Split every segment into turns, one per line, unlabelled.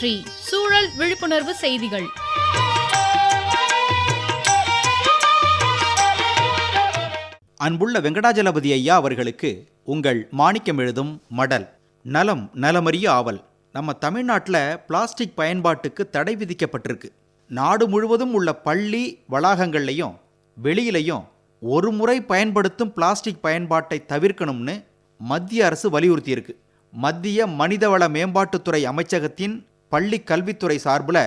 சுற்றி சூழல் விழிப்புணர்வு செய்திகள்.
அன்புள்ள வெங்கடாஜலபதி ஐயா அவர்களுக்கு உங்கள் மாணிக்கம் எழுதும் மடல் நலம் நலமறிய ஆவல். நம்ம தமிழ்நாட்டில் பிளாஸ்டிக் பயன்பாட்டுக்கு தடை விதிக்கப்பட்டிருக்கு. நாடு முழுவதும் உள்ள பள்ளி வளாகங்கள்லையும் வெளியிலையும் ஒரு முறை பயன்படுத்தும் பிளாஸ்டிக் பயன்பாட்டை தவிர்க்கணும்னு மத்திய அரசு வலியுறுத்தியிருக்கு. மத்திய மனிதவள மேம்பாட்டுத்துறை அமைச்சகத்தின் பள்ளி கல்வித்துறை சார்பில்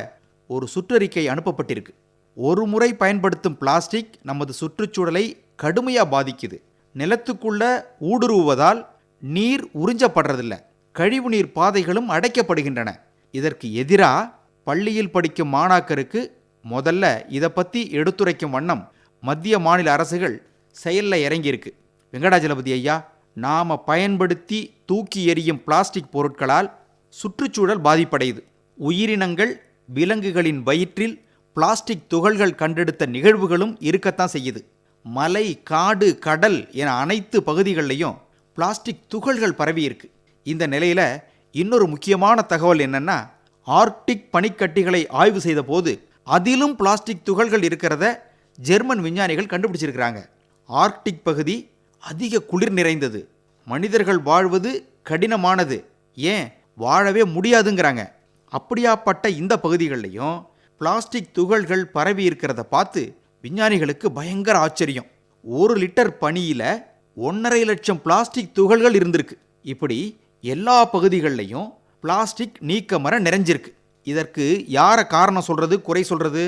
ஒரு சுற்றறிக்கை அனுப்பப்பட்டிருக்கு. ஒரு முறை பயன்படுத்தும் பிளாஸ்டிக் நமது சுற்றுச்சூழலை கடுமையாக பாதிக்குது. நிலத்துக்குள்ள ஊடுருவுவதால் நீர் உறிஞ்சப்படுறதில்ல. கழிவுநீர் பாதைகளும் அடைக்கப்படுகின்றன. இதற்கு எதிராக பள்ளியில் படிக்கும் மாணாக்கருக்கு முதல்ல இதை பற்றி எடுத்துரைக்கும் வண்ணம் மத்திய மாநில அரசுகள் செயலில் இறங்கியிருக்கு. வெங்கடாஜலபதி ஐயா நாம பயன்படுத்தி தூக்கி எறியும் பிளாஸ்டிக் பொருட்களால் சுற்றுச்சூழல் பாதிப்படையுது. உயிரினங்கள் விலங்குகளின் வயிற்றில் பிளாஸ்டிக் துகள்கள் கண்டெடுத்த நிகழ்வுகளும் இருக்கத்தான் செய்யுது. மலை காடு கடல் என அனைத்து பகுதிகளிலையும் பிளாஸ்டிக் துகள்கள் பரவி இருக்கு. இந்த நிலையில் இன்னொரு முக்கியமான தகவல் என்னன்னா ஆர்க்டிக் பனிக்கட்டிகளை ஆய்வு செய்த போது அதிலும் பிளாஸ்டிக் துகள்கள் இருக்கிறத ஜெர்மன் விஞ்ஞானிகள் கண்டுபிடிச்சிருக்கிறாங்க. ஆர்க்டிக் பகுதி அதிக குளிர் நிறைந்தது. மனிதர்கள் வாழ்வது கடினமானது. ஏன்? வாழவே முடியாதுங்கிறாங்க. அப்படியாப்பட்ட இந்த பகுதிகளிலையும் பிளாஸ்டிக் துகள்கள் பரவி இருக்கிறத பார்த்து விஞ்ஞானிகளுக்கு பயங்கர ஆச்சரியம். ஒரு லிட்டர் பனியில் ஒன்றரை லட்சம் பிளாஸ்டிக் துகள்கள் இருந்திருக்கு. இப்படி எல்லா பகுதிகளிலையும் பிளாஸ்டிக் நீக்கமர நிறைஞ்சிருக்கு. இதற்கு யாரை காரணம் சொல்கிறது குறை சொல்கிறது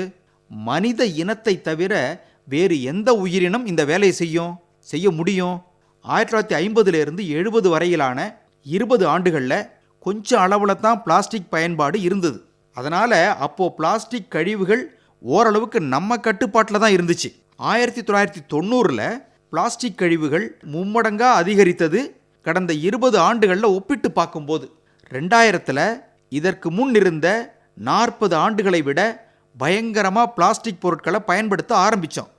மனித இனத்தை தவிர வேறு எந்த உயிரினம் இந்த வேலையை செய்யும் செய்ய முடியும்? ஆயிரத்தி தொள்ளாயிரத்தி ஐம்பதுலேருந்து எழுபது வரையிலான இருபது ஆண்டுகளில் கொஞ்சம் அளவில் தான் பிளாஸ்டிக் பயன்பாடு இருந்தது. அதனால் அப்போது பிளாஸ்டிக் கழிவுகள் ஓரளவுக்கு நம்ம கட்டுப்பாட்டில் தான் இருந்துச்சு. ஆயிரத்தி தொள்ளாயிரத்தி தொண்ணூறில் பிளாஸ்டிக் கழிவுகள் மும்மடங்காக அதிகரித்தது கடந்த இருபது ஆண்டுகளில் ஒப்பிட்டு பார்க்கும்போது. ரெண்டாயிரத்தில் இதற்கு முன் இருந்த நாற்பது ஆண்டுகளை விட பயங்கரமாக பிளாஸ்டிக் பொருட்களை பயன்படுத்த ஆரம்பித்தோம்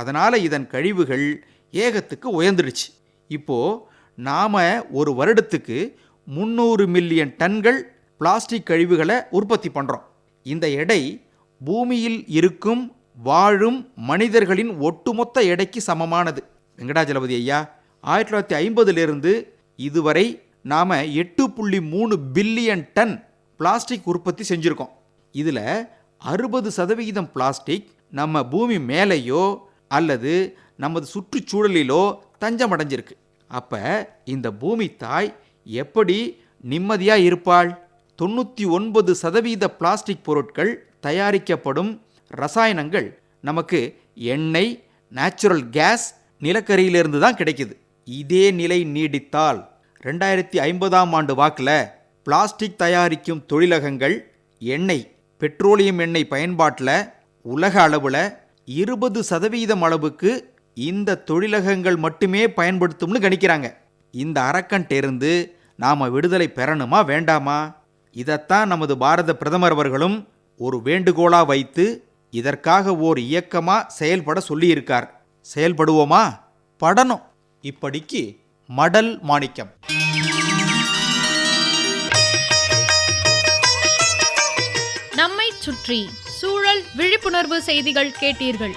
அதனால் இதன் கழிவுகள் ஏகத்துக்கு உயர்ந்துடுச்சு. இப்போது நாம் ஒரு வருடத்துக்கு முந்நூறு மில்லியன் டன்கள் பிளாஸ்டிக் கழிவுகளை உற்பத்தி பண்ணுறோம் இந்த எடை பூமியில் இருக்கும் வாழும் மனிதர்களின் ஒட்டுமொத்த எடைக்கு சமமானது. வெங்கடாஜலபதி ஐயா ஆயிரத்தி தொள்ளாயிரத்தி ஐம்பதுலேருந்து இதுவரை நாம் எட்டு புள்ளி மூணு பில்லியன் டன் பிளாஸ்டிக் உற்பத்தி செஞ்சுருக்கோம். இதில் அறுபது சதவிகிதம் பிளாஸ்டிக் நம்ம பூமி மேலேயோ அல்லது நமது சுற்றுச்சூழலிலோ தஞ்சமடைஞ்சிருக்கு. அப்போ இந்த பூமி தாய் எப்படி நிம்மதியாக இருப்பாள்? தொண்ணூற்றி ஒன்பது சதவீத பிளாஸ்டிக் பொருட்கள் தயாரிக்கப்படும் ரசாயனங்கள் நமக்கு எண்ணெய் நேச்சுரல் கேஸ் நிலக்கரியிலிருந்து தான் கிடைக்குது. இதே நிலை நீடித்தால் ரெண்டாயிரத்தி ஐம்பதாம் ஆண்டு வாக்கில் பிளாஸ்டிக் தயாரிக்கும் தொழிலகங்கள் எண்ணெய் பெட்ரோலியம் எண்ணெய் பயன்பாட்டில் உலக அளவில் இருபது சதவீதம் அளவுக்கு இந்த தொழிலகங்கள் மட்டுமே பயன்படுத்தும்னு கணிக்கிறாங்க. இந்த அரக்கன்ட்டேருந்து நாம் விடுதலை பெறணுமா வேண்டாமா? இதைத்தான் நமது பாரத பிரதமர் அவர்களும் ஒரு வேண்டுகோளாக வைத்து இதற்காக ஓர் இயக்கமாக செயல்பட சொல்லியிருக்கார். செயல்படுவோமா? படணும். இப்படிக்கு மடல் மாணிக்கம்.
நம்மை சுற்றி சூழல் விழிப்புணர்வு செய்திகள் கேட்டீர்கள்.